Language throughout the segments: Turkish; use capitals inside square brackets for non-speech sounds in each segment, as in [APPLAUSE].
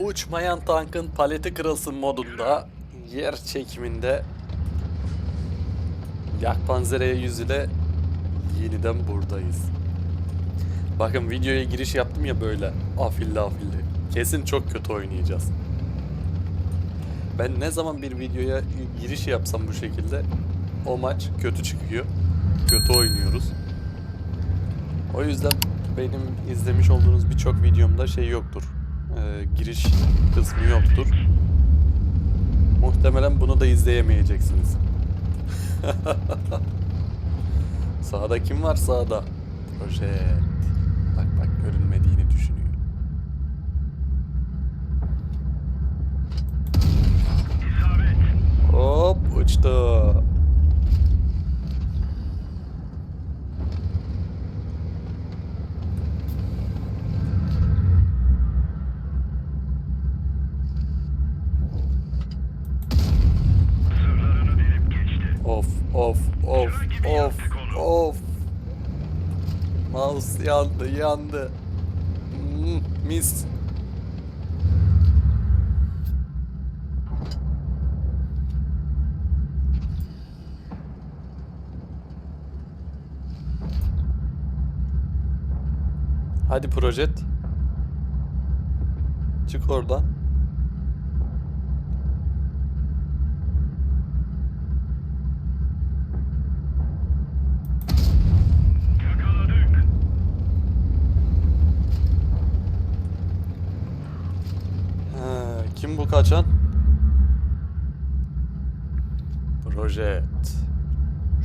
Uçmayan tankın paleti kırılsın modunda yer çekiminde Yakpanzere'ye yüz ile yeniden buradayız. Bakın videoya giriş yaptım ya böyle afilli afilli. Kesin çok kötü oynayacağız. Ben ne zaman bir videoya giriş yapsam bu şekilde o maç kötü çıkıyor. Kötü oynuyoruz. O yüzden benim izlemiş olduğunuz birçok videomda şey yoktur. Ee, giriş kısmı yoktur. Muhtemelen bunu da izleyemeyeceksiniz. [LAUGHS] Sağda kim var sağda? Projet. Bak bak görünmediğini düşünüyor. Hop uçtu. Yandı yandı. Hmm, mis. Hadi projet. Çık oradan. Bu kaçan? Projet.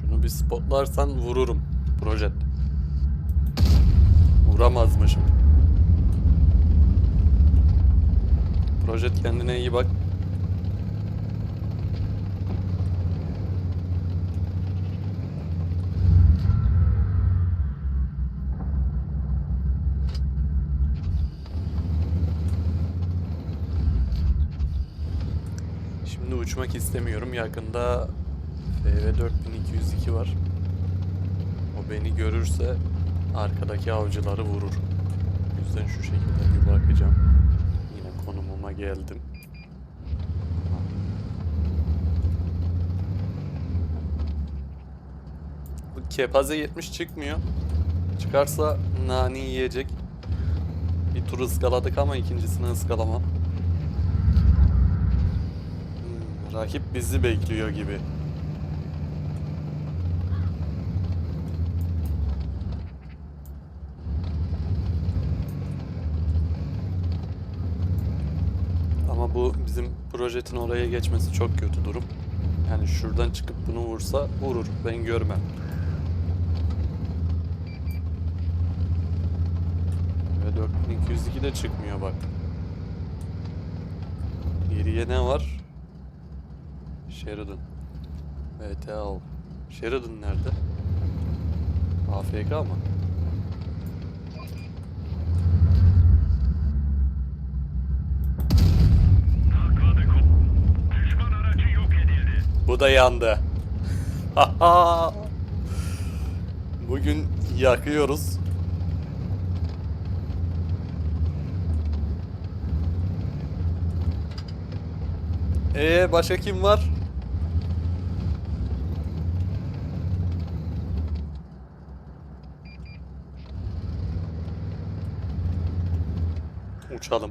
Şunu bir spotlarsan vururum. Projet. Vuramazmışım. Projet kendine iyi bak. Şimdi uçmak istemiyorum. Yakında FV 4202 var. O beni görürse arkadaki avcıları vurur. O yüzden şu şekilde bir bakacağım. Yine konumuma geldim. Bu kepaze 70 çıkmıyor. Çıkarsa nani yiyecek. Bir tur ıskaladık ama ikincisini ıskalamam. Hmm, rakip bizi bekliyor gibi. Ama bu bizim projetin oraya geçmesi çok kötü durum. Yani şuradan çıkıp bunu vursa vurur. Ben görmem. Ve 4202 de çıkmıyor bak. Geriye ne var? Sheridan. VTL. Sheridan nerede? AFK mı? Bu da yandı. [LAUGHS] Bugün yakıyoruz. Ee başka kim var? Uçalım.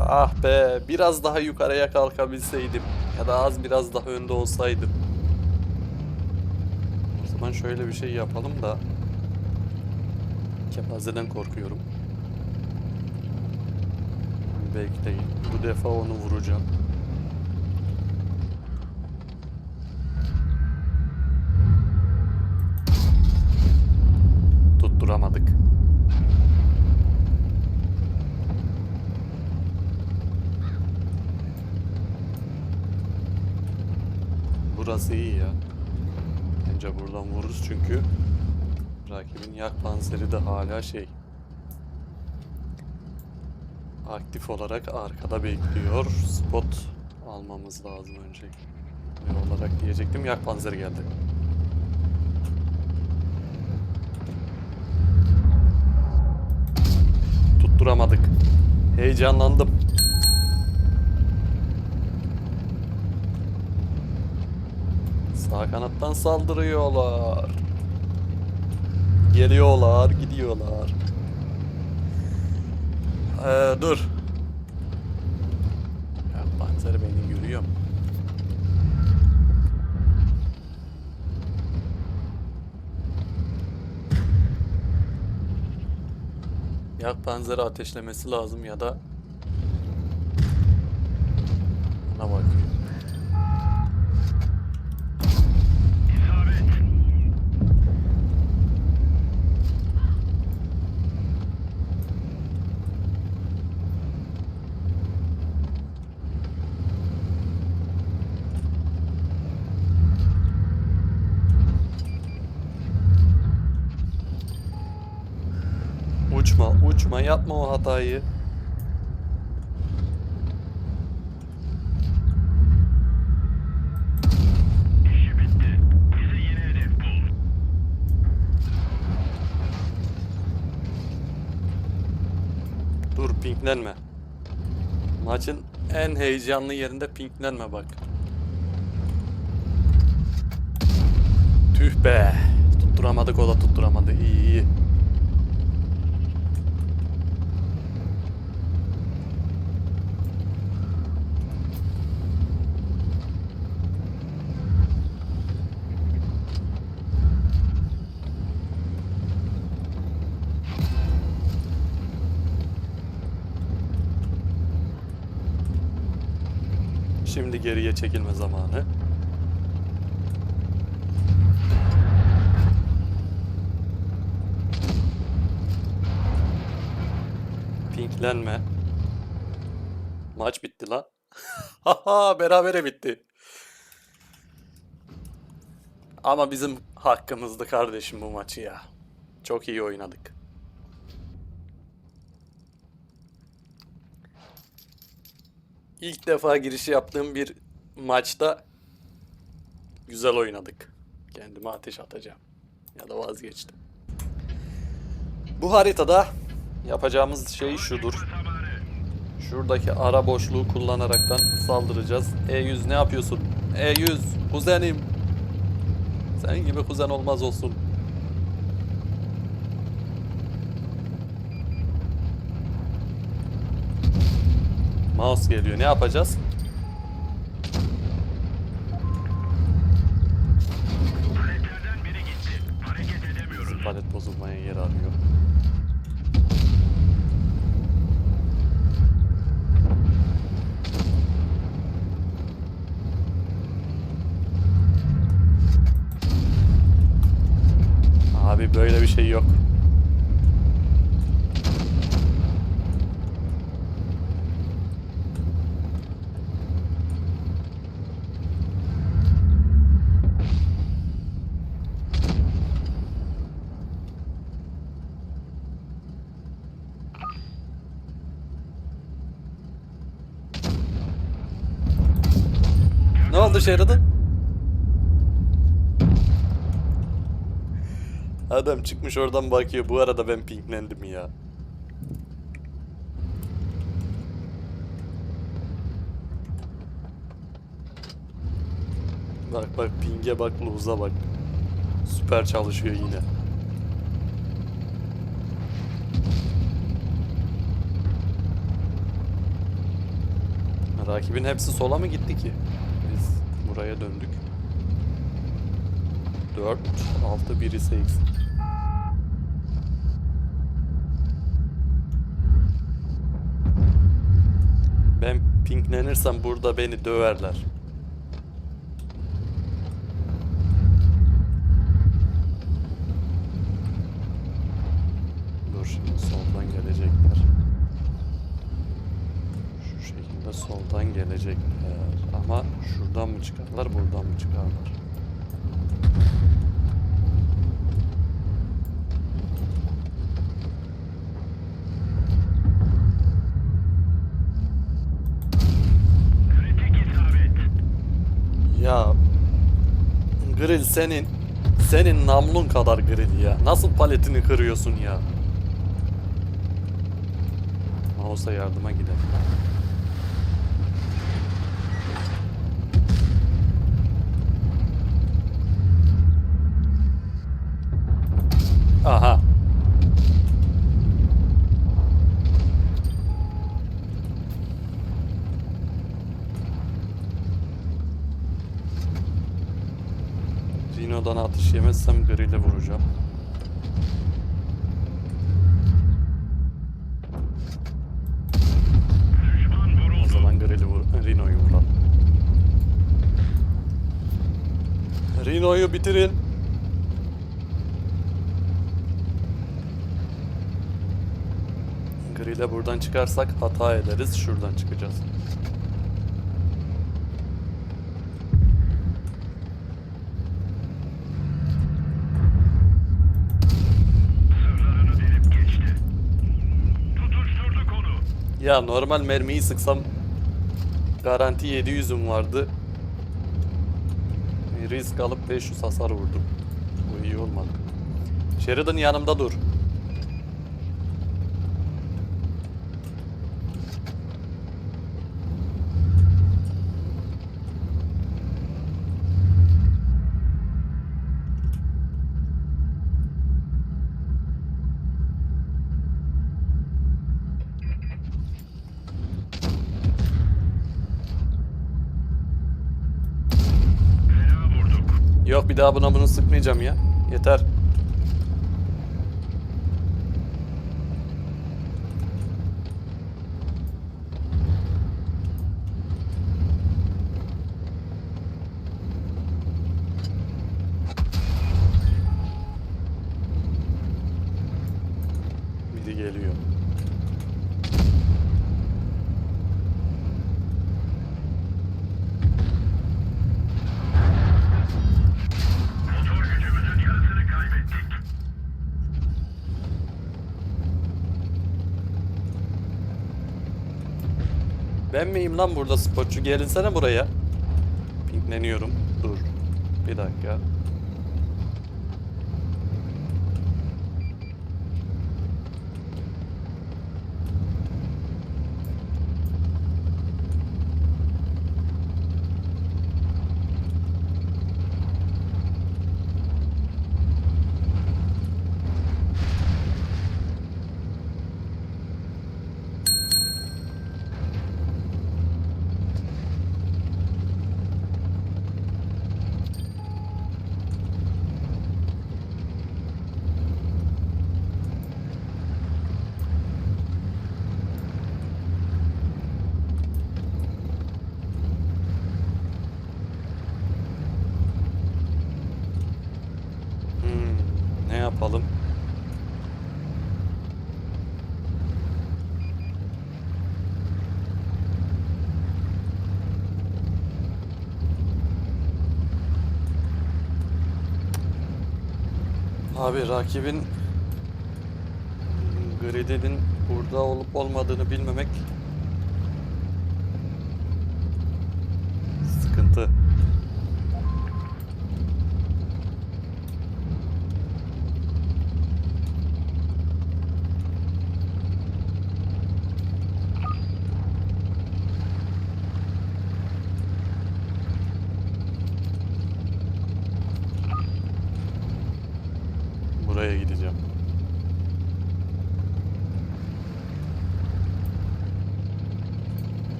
Ah be, biraz daha yukarıya kalkabilseydim ya da az biraz daha önde olsaydım. O zaman şöyle bir şey yapalım da kepazeden korkuyorum. Bekleyin. Bu defa onu vuracağım. Tutturamadık. Burası iyi ya. Bence buradan vururuz çünkü rakibin yak panseri de hala şey. Aktif olarak arkada bekliyor. Spot almamız lazım önce. Ne olarak diyecektim. Yak panzeri geldi. tutturamadık. Heyecanlandım. Sağ kanattan saldırıyorlar. Geliyorlar, gidiyorlar. Ee, dur. Ya panzer beni görüyor mu? Ya panzeri ateşlemesi lazım ya da Bana bakıyor. İsabet. Uçma, yapma o hatayı. Dur pinklenme. Maçın en heyecanlı yerinde pinklenme bak. Tüh be. Tutturamadık o da tutturamadı. İyi iyi. Şimdi geriye çekilme zamanı. Pinklenme. Maç bitti lan. [LAUGHS] Haha berabere bitti. Ama bizim hakkımızdı kardeşim bu maçı ya. Çok iyi oynadık. İlk defa girişi yaptığım bir maçta güzel oynadık. Kendime ateş atacağım. Ya da vazgeçtim. Bu haritada yapacağımız şey şudur. Şuradaki ara boşluğu kullanaraktan saldıracağız. E100 ne yapıyorsun? E100 kuzenim. Sen gibi kuzen olmaz olsun. Mouse geliyor. Ne yapacağız? Palet bozulmaya yer arıyor. Abi böyle bir şey yok. Ne oldu Sheridan? Adam çıkmış oradan bakıyor. Bu arada ben pinklendim ya. Bak bak pinge bak luza bak. Süper çalışıyor yine. Rakibin hepsi sola mı gitti ki? Buraya döndük. 4, 6, 1 ise eksik. Ben pinklenirsem burada beni döverler. Dur şimdi soldan gelecekler. Şu şekilde soldan gelecekler. Ama şuradan mı çıkarlar, buradan mı çıkarlar? Ya grill senin senin namlun kadar grill ya. Nasıl paletini kırıyorsun ya? olsa yardıma gider. Rino'dan atış yemezsem grille vuracağım. O zaman grili vur Rino'yu vuralım. Rino'yu bitirin. Grille buradan çıkarsak hata ederiz. Şuradan çıkacağız. Ya normal mermiyi sıksam garanti 700'üm vardı. Risk alıp 500 hasar vurdum. Bu iyi olmadı. Sheridan yanımda dur. Bir daha buna bunu sıkmayacağım ya. Yeter. Ben miyim lan burada spotçu? Gelinsene buraya. Pinkleniyorum. Dur. Bir dakika. Hmm, ne yapalım? Abi rakibin Grid'in burada olup olmadığını bilmemek sıkıntı.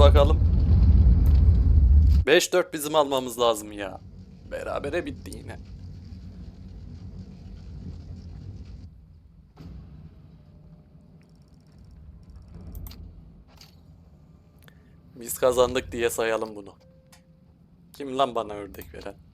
Bakalım. 5-4 bizim almamız lazım ya. Berabere bitti yine. Biz kazandık diye sayalım bunu. Kim lan bana ördek veren?